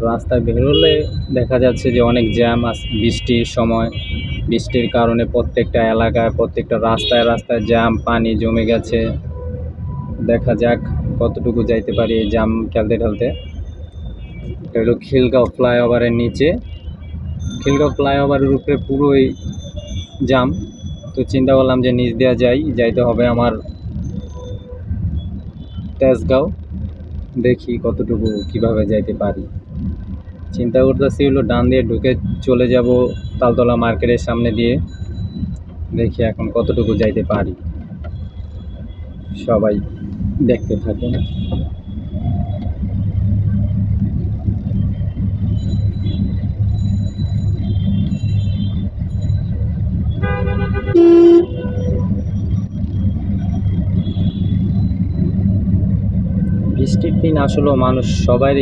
রাস্তায় বেরোলে দেখা যাচ্ছে যে অনেক জ্যাম বৃষ্টির সময়। বৃষ্টির কারণে প্রত্যেকটা এলাকায় প্রত্যেকটা রাস্তায় রাস্তায় জ্যাম, পানি জমে গেছে। দেখা যাক কতটুকু যাইতে পারি এই জ্যাম ঠেলতে ঠেলতে। হলো খিলগাঁও ফ্লাইওভারের নিচে। খিলগাঁও ফ্লাইওভারের উপরে পুরোই জ্যাম। তো চিন্তা করলাম যে নিচ দেওয়া যাই, যাইতে হবে আমার তেজগাঁও। দেখি কতটুকু কীভাবে যাইতে পারি। চিন্তা করতেছি হলো ডান দিয়ে ঢুকে চলে যাব তালতলা মার্কেটের সামনে দিয়ে। দেখি এখন কতটুকু যাইতে পারি। সবাই দেখতে থাকুন। বৃষ্টির দিন আসলেও মানুষ সবারই